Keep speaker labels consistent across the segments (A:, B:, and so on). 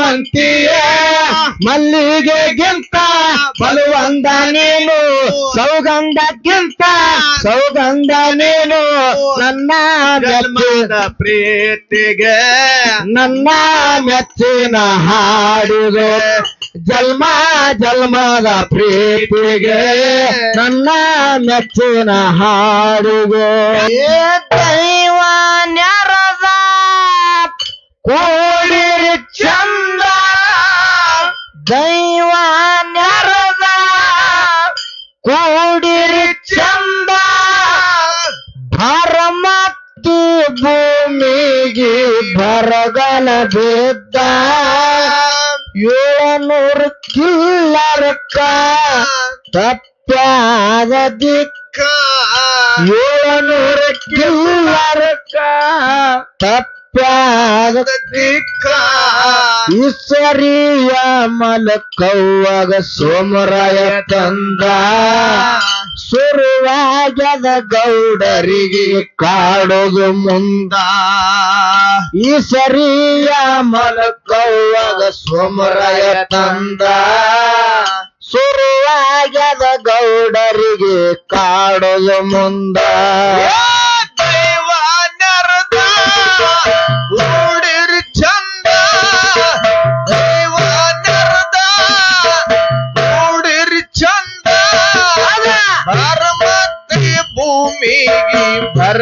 A: ಸೇಮಂತಿಯ ಮಲ್ಲಿಗೆಗಿಂತ ಬಲುವಂದ ನೀನು ಸೌಗಂಧಕ್ಕಿಂತ ಸೌಗಂಧ ನೀನು ನನ್ನ
B: ಜನ್ಮದ ಪ್ರೀತಿಗೆ
A: ನನ್ನ ಮೆಚ್ಚಿನ ಹಾಡಿದೆ. ಜನ್ಮ ಜನ್ಮದ ಪ್ರೀತಿಗೆ ನನ್ನ ಮೆಚ್ಚಿನ ಹಾಡಿದೆ. ಏ ದೈವ ನ್ಯಾರದ ಕೂಡಿರಿ ಭೂಮಿಗೆ ಬರಗಲ ಬಿದ್ದ ಏಳನೂರು ಕಿಲ್ಲರಕ್ಕ ತಪ್ಪಾದ ದಿಕ್ಕ ಏಳನೂರು ಕಿಲ್ಲರಕ್ಕ ತಪ್ಪಾದ
B: ದಿಕ್ಕ
A: ಈಶ್ವರಿಯ ಮಲಕವ್ವಾಗ ಸೋಮರಾಯ ತಂದ ಸುರುವಾಗದ ಗೌಡರಿಗೆ ಕಾಡೋದು ಮುಂದ. ಈ ಸರಿಯ ಮಲಕವ್ವಾಗ ಸೋಮರಾಯ ತಂದ. ಸುರುವಾಗದ ಗೌಡರಿಗೆ ಕಾಡೋದು ಮುಂದ.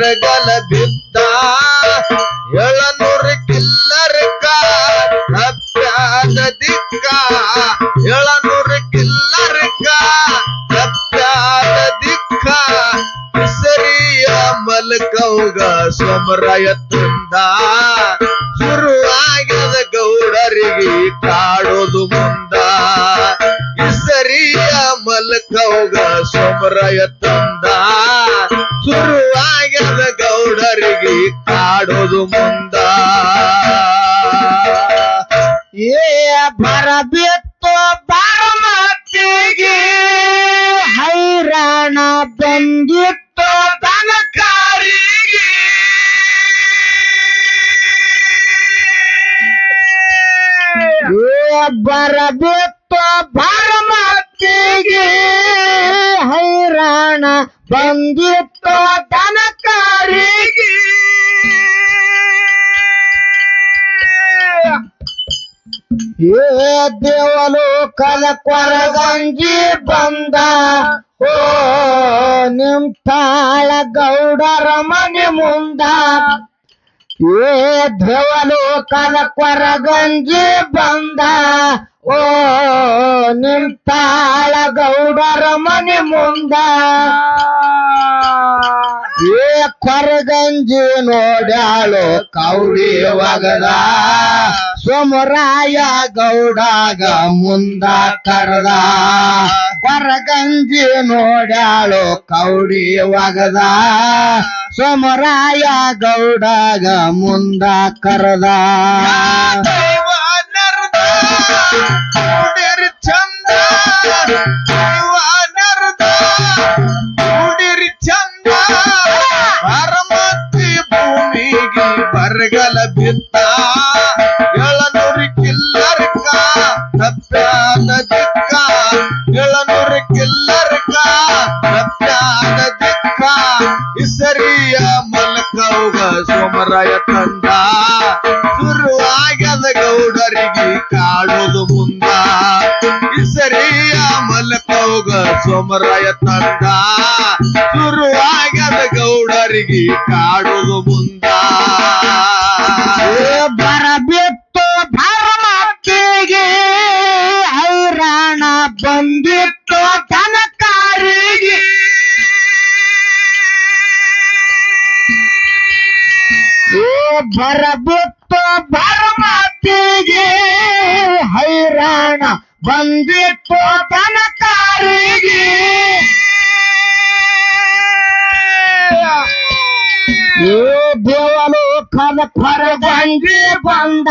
B: ಬರಗಲ ಬಿದ್ದ ಎಳನೂರು ಕಿಲ್ಲರಕ ಸತ್ಯಾದ ದಿಕ್ಕ ಎಳನೂರು ಕಿಲ್ಲರಕ ಸತ್ಯಾದ ದಿಕ್ಕ ಸರಿಯ ಮಲ್ಕೌಗ ಸಮರಯ ತಂದ
A: ಏ ಭಾರಮಾತಿಗೆ? ಹೈರಾಣ ಬಂದಿತ್ತು ದನಕಾರಿಗೆ ಏ ದೇವಲು ಕಲ ಕೊರಗಂಜಿ ಬಂದ, ಓ ನಿಮ್ ತಾಳ ಗೌಡರ ಮನೆ ಮುಂದ. ಏ ಕಲ ಕೊರಗಂಜಿ ಬಂದ ಓ ನಿಮ್ ತಾಳ ಗೌಡರ ಮನೆ ಮುಂದ. ಏ ಕೊರಗಂಜಿ ನೋಡ್ಯಾಳು ಕೌಡಿ ಒಗದ. ಸೋಮರಾಯ ಗೌಡಾಗ ಮುಂದ ಕರದ. ಕೊರಗಂಜಿ ನೋಡ್ಯಾಳು ಕೌಡಿ ಒಗದ. ಸೋಮರಾಯ ಗೌಡಾಗ ಮುಂದ ಕರದ.
B: ಚಂದ ಬಿತ್ತ ಎಳನೂರು ಕಿಲ್ಲರ್ಕ ತಪ್ಪಾದ ದಿಕ್ಕ. ಎಳನೂರು ಕಿಲ್ಲರ್ಕ ತಪ್ಪಾದ ದಿಕ್ಕ. ಇಸರಿಯ ಮಲ್ಕೌಗ ಸೋಮರಾಯ ತಂದ. ಶುರುವಾಗದ ಗೌಡರಿಗೆ ಕಾಡೋದು ಮುಂದ. ಇಸರಿಯ ಮಲ್ಕೌಗ ಸೋಮರಾಯ ತಂದ. ಶುರುವಾಗದ ಗೌಡರಿಗೆ ಕಾಡೋದು
A: ಕೊರಗಂಜಿ ಬಂದ.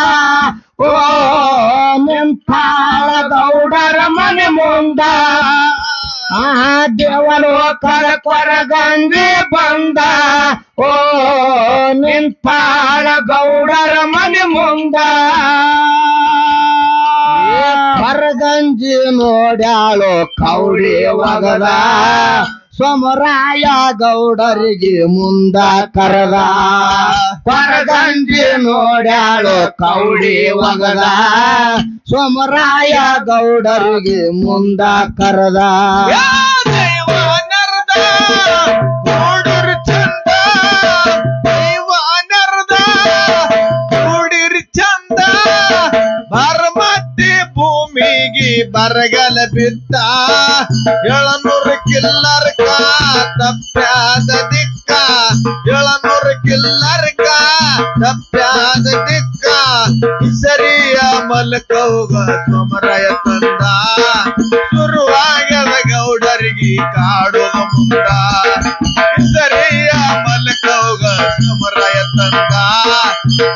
A: ಓ, ನಿಂತಾಳ ಗೌಡರ ಮನೆ ಮುಂದ. ಆ ಕರ ಕೊರ ಗಂಗಿ ಬಂದ. ಓ, ನಿಂತಾಳ ಗೌಡರ ಮನೆ ಮುಂದ. ಕೊರಗಂಜಿ ನೋಡ್ಯಾಳು ಕೌಡಿ ಒಗದ. ಸೋಮರಾಯ ಗೌಡರಿಗೆ ಮುಂದ ಕರೆದ. ನೋಡ್ಯಾಳು ಕೌಡಿ ಒಗದ. ಸೋಮರಾಯ ಗೌಡರಿಗೆ ಮುಂದ ಕರೆದ.
B: ಬರಗಲ ಬಿದ್ದ. ಏಳನೂರು ಕಿಲ್ಲರ್ಕ ತಪ್ಪ್ಯಾದ ದಿಕ್ಕ. ಏಳನೂರು ಕಿಲ್ಲರ್ಕ ತಪ್ಪ್ಯಾದ ದಿಕ್ಕ ಸರಿಯ ಮಲಕೌಗ ಸೋಮರಾಯ ತಂದ. ಶುರುವಾಗದ ಗೌಡರಿಗೆ ಕಾಡುವ ಮುಂದ ಸರಿಯ ಮಲಕೌಗ ತೊಮರಯ ತಂದ.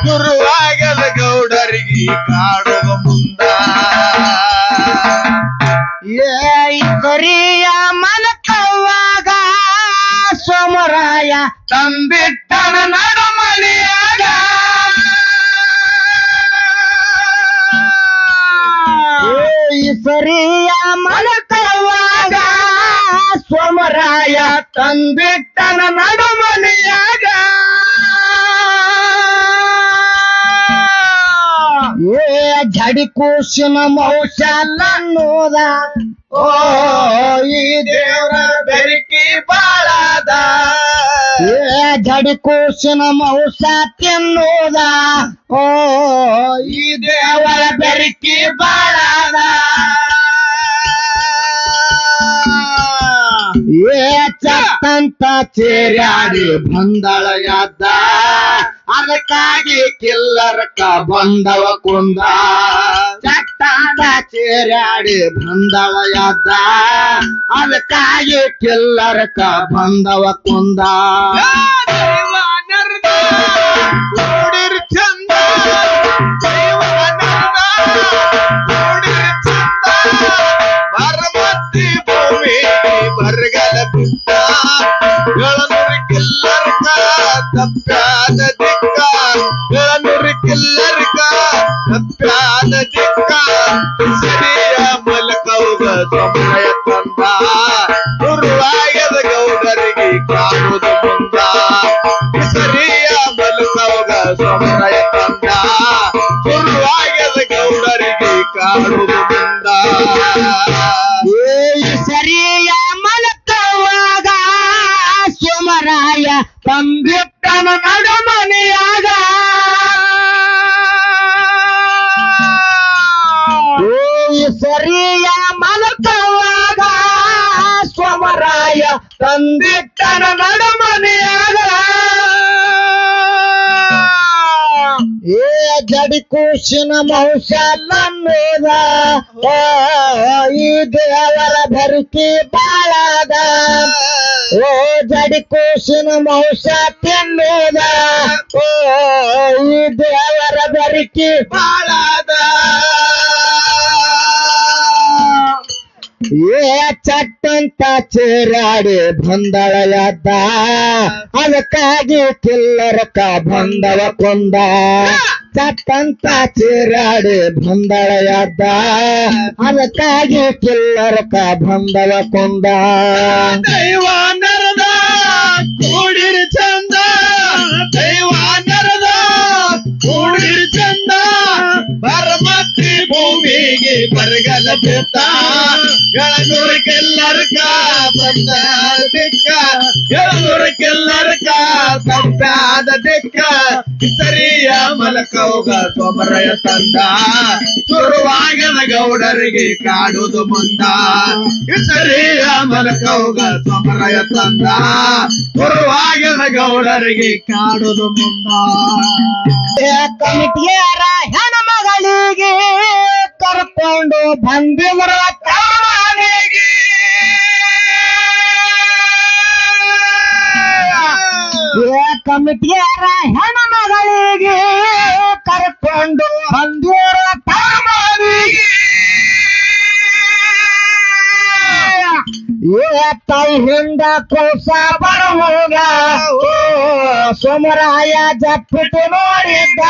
B: ಶುರುವಾಗದ ಗೌಡರಿಗೆ ಕಾಡುವ ಮುಂದ
A: ಏ ಸರಿಯ ಮನಕವ್ವಾಗ ಸೋಮರಾಯ ತಂಬಿಟ್ಟನ ನಡುಮನೆಯಾಗ ಏ ಸರಿಯ ಮಲಕವಾಗ ಸೋಮರಾಯ ತಂದಿಟ್ಟನ ನಡುಮನೆಯಾಗ! ಏ ಜಡಿ ಕೂಸಿನ ಮೌಶಲ್ಲನ್ನೋದ ಓ ಈ ದೇವರ ಬೆರಿಕಿ ಬಾಳದ. ಏ ಮೌಸಾತ್ಯನ್ನೋದ ಓ, ಈ ದೇವರ ಬೆರಕಿ ಬಾಳದ. ಏ, ಚತ್ತಂತ ಚೇರ್ಯಾಡಿ ಬಂದಳ ಯಾದ ಅದಕ್ಕಾಗಿ ಕಿಲ್ಲರಕ ಬಂದವ ಕುಂದ. ಚೇರ್ಯಾಡಿ ಬಂದಳ ಯಾದ ಅದಕ್ಕಾಗಿ ಕಿಲ್ಲರಕ ಬಂದವ ಕುಂದ. ಸೋಮರಾಯ ತಂದಿಟ್ಟನ ನಡುಮನೆಯಾಗ ಏ ಜಡಿ ಕೂಸಿನ ಮೌಸಲ್ಲನ್ನೋದ ಓ ಈ ದೇವರ ಭರಿಕೆ ಬಾಳದ. ಓ ಜಡಿ ಕೂಸಿನ ಮೌಸ ತಿನ್ನೋದ, ಓ, ಈ ದೇವರ ಭರಿಕೆ ಬಾಳದ. ಏ ಚಟ್ಟಂತ ಚೇರಾಡಿ ಬಂದಳಯದ್ದ ಯಾದ ಅದಕ್ಕಾಗಿ ಕಿಲ್ಲರಕ ಬಂದವ ಕೊಂದ. ಚಟ್ಟಂತ ಚೇರಾಡಿ ಬಂದಳಯದ್ದ ಯಾದ ಅದಕ್ಕಾಗಿ ಕಿಲ್ಲರಕ ಬಂದವ ಕೊಂದ.
B: ದೈವ ನರದ ಕೂಡಿರ್ ಭೂಮಿಗೆ ಬರಗಲ ಬಿದ್ದ ಮಲಕೌಗ ಸೋಮರಯ ತಂದ. ಶುರುವಾಗದ ಗೌಡರಿಗೆ ಕಾಡುದು ಮುಂದ. ಸರಿಯ ಮಲಕೌಗ ಸೋಮರಯ ತಂದ. ಶುರುವಾಗದ ಗೌಡರಿಗೆ ಕಾಡುದು ಮುಂದ.
A: ಕಮಿಟಿಯರ ಹೆಣ ಮಗಳಿಗೆ ಕರ್ಕೊಂಡು ಬಂದಿದ್ರ ಏ ಕಮಿಟಿಯರ ಹೆಣ ಮಗಳಿಗೆ ಕರ್ಕೊಂಡು ಬಂದಿರ ತಮ್ಮನಿಗೆ ಏ ತಾಯಿ ಹಿಂದ ಕೋಸ ಬರುವಾಗ ಓ ಸೋಮರಾಯ ಜಪ್ಪಿಟ್ಟು ನೋಡಿದ್ದ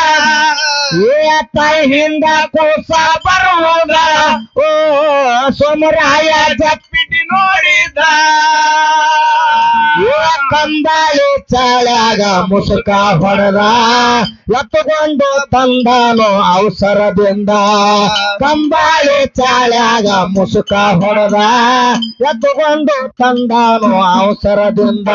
A: ಏ ತಾಯಿ ಹಿಂದ ಕೂಸ ಬರುವಾಗ ಓ ಸೋಮರಾಯ
B: ಜಪ್ಪಿಟಿ ನೋಡಿದ.
A: ಕಂದಾಳಿ ಚಾಳ್ಯಾಗ ಮುಸುಕ ಹೊಡೆದ. ಎತ್ತುಕೊಂಡು ತಂದನು ಅವಸರದಿಂದ. ಕಂಬಾಳಿ ಚಾಳ್ಯಾಗ ಮುಸುಕ ಹೊಡೆದ. ಎತ್ತುಕೊಂಡು ತಂದನು ಅವಸರದಿಂದ.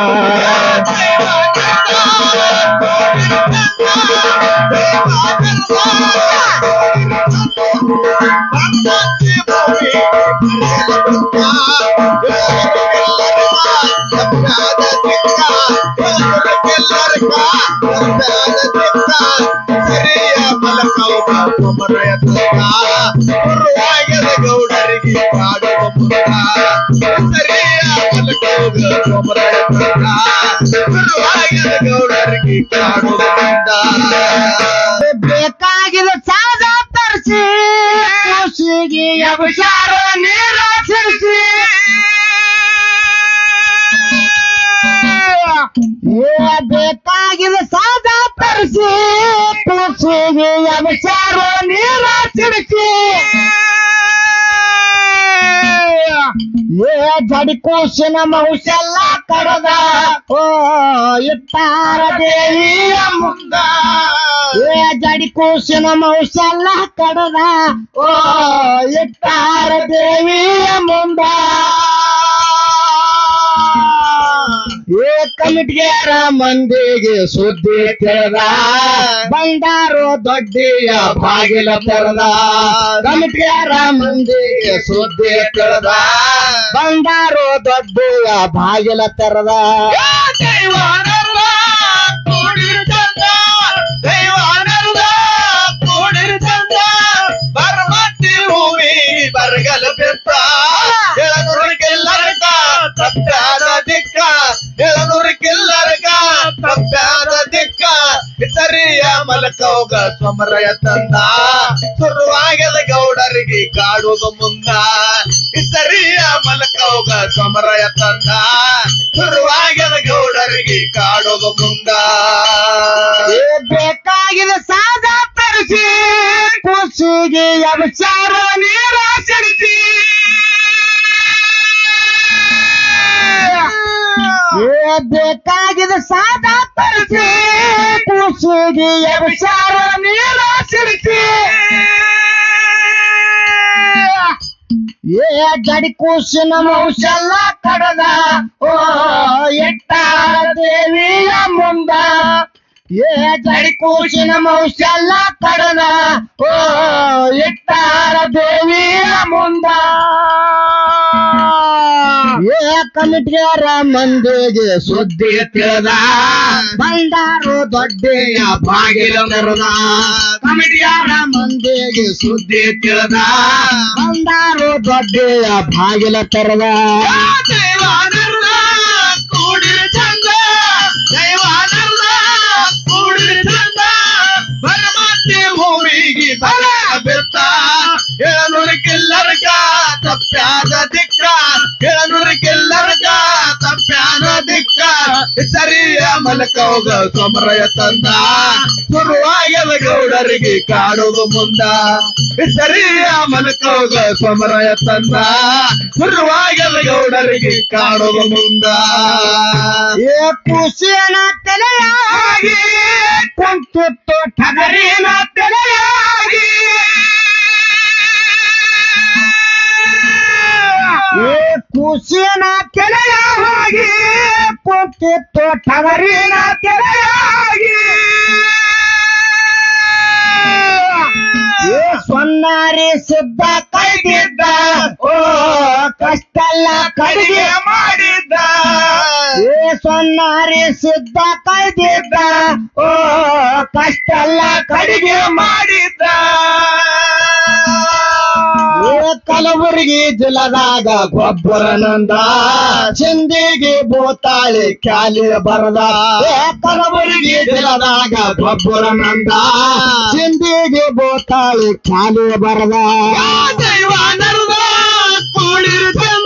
B: ಗೌಡರಿಗೆ
A: ಏ ಜಡಿ ಕೂಸಿನ ಮೌಸೆಲ್ಲ ಕಡದ. ಓ, ಇಟ್ಟಾರ ದೇವಿಯ ಮುಂದ ಏ ಜಡಿ ಕೂಸಿನ ಕಡದ. ಓ, ಇಟ್ಟಾರ ದೇವಿಯ ಮುಂದ ಏ ಕಮಿಟ್ಗ್ಯಾರ ಮಂದಿಗೆ ಸುದ್ದಿ ತೆರೆದ ಬಂಡಾರು ದೊಡ್ಡಿಯ ಬಾಗಿಲ ತೆರೆದ. ಕಮಿಟಿಗೆರ ಮಂದಿಗೆ ಸುದ್ದಿ ತಿಳಿದ ಬಂದಾರು ದೊಡ್ಡ ಬಾಗಿಲ ತೆರೆದ. ಖುಷಿಗೆ ಅಭಿಚಾರ ನಿರಾಕರಿಸಿ ಏ ಜಡಿ ಕೂಸಿನ ಮೌಸೆಲ್ಲ ಕಡದ ಓ ಎಟ್ಟಾರ ದೇವಿಯ ಮುಂದ ಏ ಜಡಿ ಕೂಸಿನ ಮೌಸೆಲ್ಲ ಕಡದ ಓ ಎಟ್ಟಾರ ದೇವಿಯ ಮುಂದ ಏ ಮಂದಿಗೆ ಸುದ್ದಿ ತಿಳಿದ. ಬಂದಾರು ದೊಡ್ಡೆಯ ಬಾಗಿಲ ತೆರೆದ. ಕಮಿಟಿಗಾರ ಮಂದಿಗೆ ಸುದ್ದಿ ತಿಳದ. ಬಂದಾರು ದೊಡ್ಡೆಯ ಬಾಗಿಲ ತೆರೆದ.
B: ಸಮರಯ ತಂದ ಶುರುವಾಗದ ಗೌಡರಿಗೆ ಕಾಡುವುದು ಮುಂದ. ಸರಿಯ ಮಲಕೌಗ ಸಮರಯ ತಂದ ಶುರುವಾಗದ ಗೌಡರಿಗೆ ಕಾಡುವುದು ಮುಂದ.
A: ಏ ಕೃಷಿಯನ ತಲೆಯಾಗಿ ಕುಂತಿತ್ತು ಠಗರಿನ ತಲೆಯಾಗಿ. ಏ ಕೃಷಿಯನ ತಲೆಯಾಗಿ ಕುಂತಿತ್ತು ಟಗರಿನ ತೆರೆಯಾಗಿ ಸೊನ್ನಾರಿ ಸಿದ್ಧ ಕೈದಿದ್ದ, ಓ, ಕಷ್ಟಲ್ಲ ಕಡಿಗೆ
B: ಮಾಡಿದ್ದ.
A: ಏ ಸೊನ್ನಾರಿ ಸಿದ್ಧ ಕೈದಿದ್ದ, ಓ, ಕಷ್ಟಲ್ಲ ಕಡಿಗೆ
B: ಮಾಡಿದ್ದ.
A: ಕಲಬುರಗಿ ಜಿಲ್ಲದಾಗ ಗೊಬ್ಬರನಂದ ಸಿಂದಿಗೆ ಬೋತಾಳೆ ಕ್ಯಾಲಿ ಬರದ. ಕಲಬುರಗಿ ಜಿಲ್ಲದಾಗ ಗೊಬ್ಬರನಂದ ಸಿಂದಿಗೆ ಬೋತಾಳೆ ಕ್ಯಾಲಿ ಬರದ.
B: ದೈವ ನರದ ಚಂದ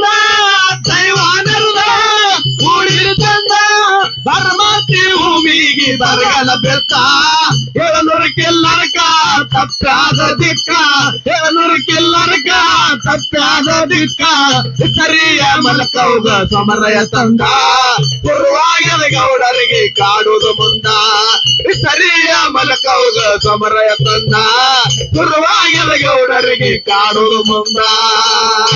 B: ಸರಿಯ ಮಲಕೌಗ ಸಮರಯ ತಂದ. ಗುರುವಾಗದ ಗೌಡರಿಗೆ ಕಾಡುವುದು ಮುಂದ. ಸರಿಯ ಮಲಕೌಗ ಸಮರಯ ತಂದ. ಗುರುವಾಗದ ಗೌಡರಿಗೆ ಕಾಡುವುದು ಮುಂದ.